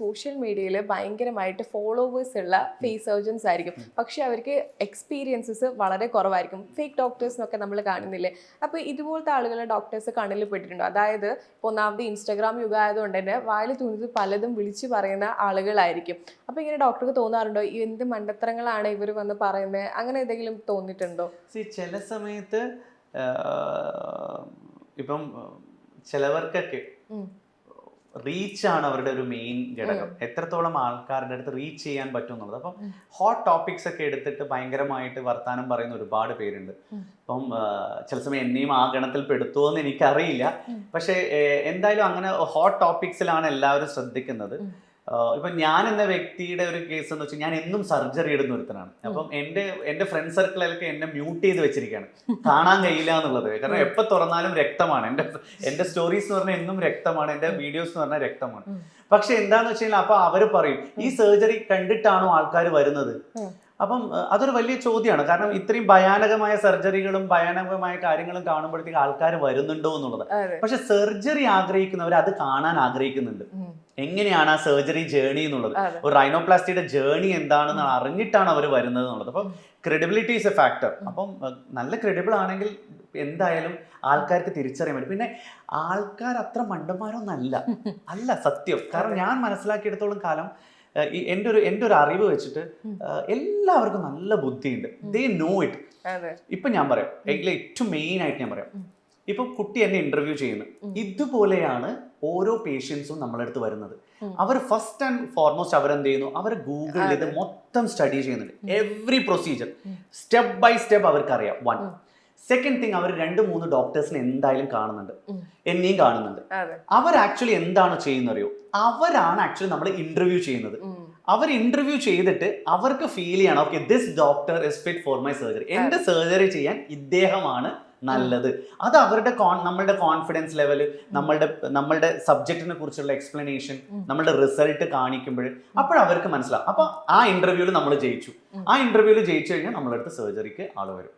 Social മീഡിയയിൽ ഭയങ്കരമായിട്ട് followers ഉള്ള ഫേസ് സർജൻസ് ആയിരിക്കും. പക്ഷെ അവർക്ക് എക്സ്പീരിയൻസസ് വളരെ കുറവായിരിക്കും. ഫേക്ക് ഡോക്ടേഴ്സ് എന്നൊക്കെ നമ്മൾ കാണുന്നില്ലേ? അപ്പോൾ ഇതുപോലത്തെ ആളുകളെ ഡോക്ടേഴ്സ് കണ്ണിൽ പെട്ടിട്ടുണ്ടോ. അതായത് ഇപ്പോൾ ഒന്നാമത് ഇൻസ്റ്റാഗ്രാം യുഗം ആയതുകൊണ്ട് തന്നെ വായിൽ തുണിത് പലതും വിളിച്ചു പറയുന്ന ആളുകളായിരിക്കും. അപ്പോൾ ഇങ്ങനെ ഡോക്ടർക്ക് തോന്നാറുണ്ടോ? ഈ എന്ത് മണ്ടത്തരങ്ങളാണ് ഇവർ വന്ന് പറയുന്നത് അങ്ങനെ എന്തെങ്കിലും തോന്നിയിട്ടുണ്ടോ? ചില സമയത്ത് ഇപ്പം ചിലവർക്കൊക്കെ. റീച്ചാണ് അവരുടെ ഒരു മെയിൻ ഘടകം. എത്രത്തോളം ആൾക്കാരുടെ അടുത്ത് റീച്ച് ചെയ്യാൻ പറ്റും എന്നുള്ളത് അപ്പം ഹോട്ട് ടോപ്പിക്സ് ഒക്കെ എടുത്തിട്ട് ഭയങ്കരമായിട്ട് വർത്താനം പറയുന്ന ഒരുപാട് പേരുണ്ട്. അപ്പം ചില സമയം എന്നെയും ആ ഗണത്തിൽ പെടുത്തുമോ എന്ന് എനിക്കറിയില്ല പക്ഷേ എന്തായാലും അങ്ങനെ ഹോട്ട് ടോപ്പിക്സിലാണ് എല്ലാവരും ശ്രദ്ധിക്കുന്നത്. ഇപ്പം ഞാൻ എന്ന വ്യക്തിയുടെ ഒരു കേസ് എന്ന് വെച്ചാൽ ഞാൻ എന്നും സർജറി ഇടുന്ന ഒരുത്തനാണ്. അപ്പം എന്റെ എന്റെ ഫ്രണ്ട് സർക്കിളിലൊക്കെ എന്നെ മ്യൂട്ട് ചെയ്ത് വെച്ചിരിക്കുകയാണ്. കാണാൻ കഴിയില്ല എന്നുള്ളത്. കാരണം എപ്പോൾ തുറന്നാലും രക്തമാണ്. എന്റെ എന്റെ സ്റ്റോറീസ് എന്ന് പറഞ്ഞാൽ എന്നും രക്തമാണ്. എന്റെ വീഡിയോസ് എന്ന് പറഞ്ഞാൽ രക്തമാണ്. പക്ഷെ എന്താന്ന് വെച്ചാൽ കഴിഞ്ഞാൽ അപ്പൊ അവർ പറയും ഈ സർജറി കണ്ടിട്ടാണോ ആൾക്കാർ വരുന്നത്. അപ്പം അതൊരു വലിയ ചോദ്യമാണ്. കാരണം ഇത്രയും ഭയാനകമായ സർജറികളും ഭയാനകമായ കാര്യങ്ങളും കാണുമ്പോഴത്തേക്ക് ആൾക്കാർ വരുന്നുണ്ടോ എന്നുള്ളത്. പക്ഷെ സർജറി ആഗ്രഹിക്കുന്നവർ അത് കാണാൻ ആഗ്രഹിക്കുന്നുണ്ട്. എങ്ങനെയാണ് ആ സർജറി ജേണി എന്നുള്ളത്? ഒരു റൈനോപ്ലാസ്റ്റിയുടെ ജേണി എന്താണെന്ന് അറിഞ്ഞിട്ടാണ് അവർ വരുന്നത് എന്നുള്ളത്. അപ്പം ക്രെഡിബിലിറ്റി ഇസ് എ ഫാക്ടർ അപ്പം നല്ല ക്രെഡിബിൾ ആണെങ്കിൽ എന്തായാലും ആൾക്കാർക്ക് തിരിച്ചറിയാൻ പറ്റും. പിന്നെ ആൾക്കാർ അത്ര മണ്ടന്മാരൊന്നല്ല. അല്ല സത്യം. കാരണം ഞാൻ മനസ്സിലാക്കിയെടുത്തോളം കാലം ഈ എന്റെ ഒരു എന്റെ ഒരു അറിവ് വെച്ചിട്ട് എല്ലാവർക്കും നല്ല ബുദ്ധിയുണ്ട്. ദേ നോ ഇറ്റ് ഇപ്പൊ ഞാൻ പറയാം. ഏറ്റവും മെയിൻ ആയിട്ട് ഞാൻ പറയാം. ഇപ്പൊ കുട്ടി എന്നെ ഇന്റർവ്യൂ ചെയ്യുന്നു. ഇതുപോലെയാണ് ഓരോ പേഷ്യൻസും നമ്മളടുത്ത് വരുന്നത്. അവർ ഫസ്റ്റ് ആൻഡ് ഫോർമോസ്റ്റ് അവരെന്ത് ചെയ്യുന്നു അവർ ഗൂഗിളിൽ ഇത്. മൊത്തം സ്റ്റഡി ചെയ്യുന്നുണ്ട്. Every procedure step by step അവർക്കറിയാം. വൺ. സെക്കൻഡ് തിങ് അവർ രണ്ട് മൂന്ന് ഡോക്ടേഴ്സിനെ എന്തായാലും കാണുന്നുണ്ട്. എന്നെയും കാണുന്നുണ്ട്. അവർ ആക്ച്വലി എന്താണ് ചെയ്യുന്നറിയോ? അവരാണ് ആക്ച്വലി നമ്മൾ ഇന്റർവ്യൂ ചെയ്യുന്നത്. അവർ ഇന്റർവ്യൂ ചെയ്തിട്ട് അവർക്ക് ഫീൽ ചെയ്യണം. Okay this doctor is fit for my surgery എന്റെ സർജറി ചെയ്യാൻ ഇദ്ദേഹമാണ് നല്ലത്. അത് അവരുടെ കോൺ നമ്മളുടെ കോൺഫിഡൻസ് ലെവൽ നമ്മളുടെ നമ്മളുടെ സബ്ജക്റ്റിനെ കുറിച്ചുള്ള എക്സ്പ്ലനേഷൻ. നമ്മളുടെ റിസൾട്ട് കാണിക്കുമ്പോൾ അപ്പോഴവർക്ക് മനസ്സിലാവും. അപ്പൊ ആ ഇന്റർവ്യൂവിൽ നമ്മൾ ജയിച്ചു. ആ ഇന്റർവ്യൂവിൽ ജയിച്ചു കഴിഞ്ഞാൽ നമ്മളടുത്ത് സർജറിക്ക് ആൾ വരും.